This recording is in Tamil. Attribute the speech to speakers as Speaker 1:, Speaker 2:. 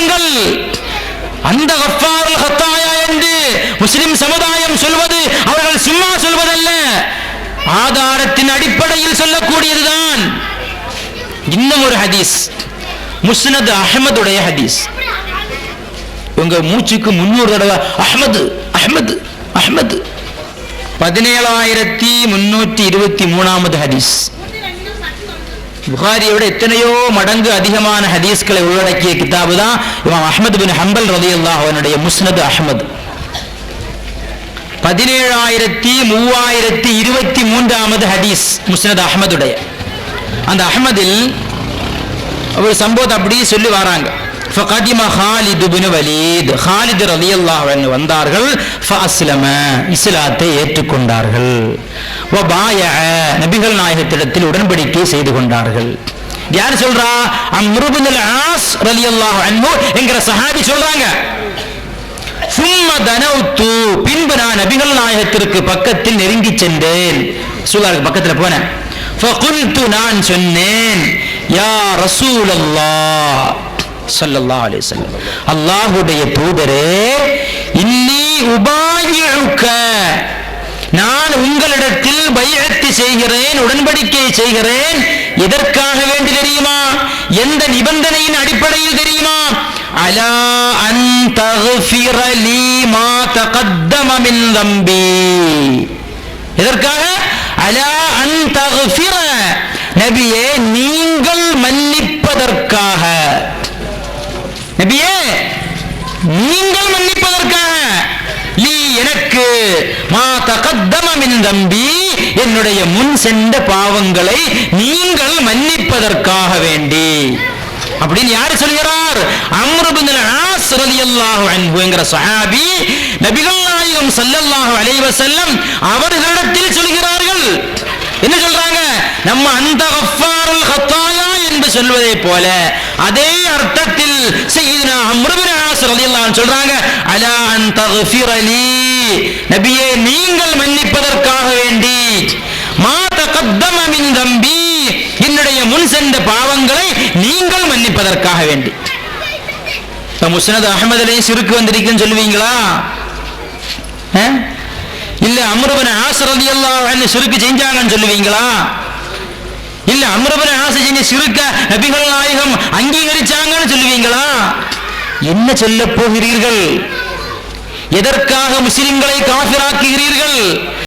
Speaker 1: நம்புங்கள் அந்த கஃபாருல் ஹத்தாயா என்று முஸ்லிம் சமுதாயம் சொல்வது அவர்கள் சும்மா சொல்வதல்ல. ஆதாரத்தின் அடிப்படையில் சொல்லக்கூடியதுதான். இன்னும் ஒரு ஹதீஸ். முஸ்னத் அஹமதுடைய ஹதீஸ். உங்க மூச்சுக்கு முன்னூறு தடவை அஹமது அஹமது அஹமது. பதினேழாயிரத்தி முன்னூற்றி இருபத்தி மூணாவது ஹதீஸ். புகாரியை விட எத்தனையோ மடங்கு அதிகமான ஹதீஸ்களை உள்ளடக்கிய கிதாபு தான் இவன் அஹமது பின் ஹம்பல் ரலியல்லாஹு அவனுடைய முஸ்னது அஹமது. பதினேழாயிரத்தி மூவாயிரத்தி இருபத்தி மூன்றாவது ஹதீஸ் முஸ்னத் அஹமதுடைய. அந்த அஹமதில் ஒரு சம்பவத்தை அப்படியே சொல்லி வராங்க. Khalid bin Walid. வந்தார்கள். ஃபஅஸ்லம இஸ்லாத்தை ஏற்றுக்கொண்டார்கள். நபிகள் நாயகத்திடத்தில் உடன்படிக்கை செய்து கொண்டார்கள். யார் சொல்றா? அம்ருபுல் ஆஸ் ரலி அல்லாஹ் அன்பு என்கிற சஹாபி சொல்றாங்க. சும்ம தனவுத்து பின்பு நான் நபிகள் நாயகத்திற்கு பக்கத்தில் நெருங்கி சென்றேன். சூழலுக்கு பக்கத்தில் போனேன். ஃபகுல்து நான் சொன்னேன் யா ரசூலல்லாஹ் ஸல்லல்லாஹு அலைஹி வஸல்லம் அல்லாஹ்வுடைய தூதரே இன்னி உபாயிஉக செய்கிறேன் உடன்படிக்கை செய்கிறேன். எதற்காக வேண்டி தெரியுமா? எந்த நிபந்தனையின் அடிப்படையில் தெரியுமா? அலா அன் மா தகத்தம மின் தம்பி. எதற்காக? அலா அன் நபியே நீங்கள் மன்னிப்பதற்காக. நபியே நீங்கள் மன்னிப்பதற்காக. லீ எனக்கு மா தகத்தம மின் தம்பி. என்னுடைய முன் சென்ற பாவங்களை நீங்கள் மன்னிப்பதற்காக வேண்டி. அப்படின்னு யாரு சொல்கிறார்? அம்ரு பின் ஆஸ் என்கிற சஹாபி நபிகள் நாயகம் சல்லல்லாஹு அலைவ செல்லம் அவர்களிடத்தில் சொல்கிறார்கள். என்ன சொல்றாங்க? நம்ம அந்த என்று சொல்வதை போல அதே அர்த்தத்தில் செய்தினா அம்ரு பின் ஆஸ் சொல்றாங்க அலா அந்த தக்ஃபிர நபியே நீங்கள் மன்னிப்பதற்காக வேண்டி. மா தம்பி என்னுடைய முன் சென்ற பாவங்களை நீங்கள் மன்னிப்பதற்காக வேண்டி. முஸ்னத் அகமதுலையும் சிறுக்கு வந்திருக்குன்னு சொல்லுவீங்களா? இல்ல அமருபன ஆசரதி எல்லாம் சிறுக்கு செஞ்சாங்கன்னு சொல்லுவீங்களா? இல்ல அமருபன ஆசை செஞ்ச சிறுக்க நபிகள் நாயகம் அங்கீகரிச்சாங்கன்னு சொல்லுவீங்களா? என்ன சொல்ல போகிறீர்கள்? எதற்காக முஸ்லிம்களை காபிராக்குகிறீர்கள்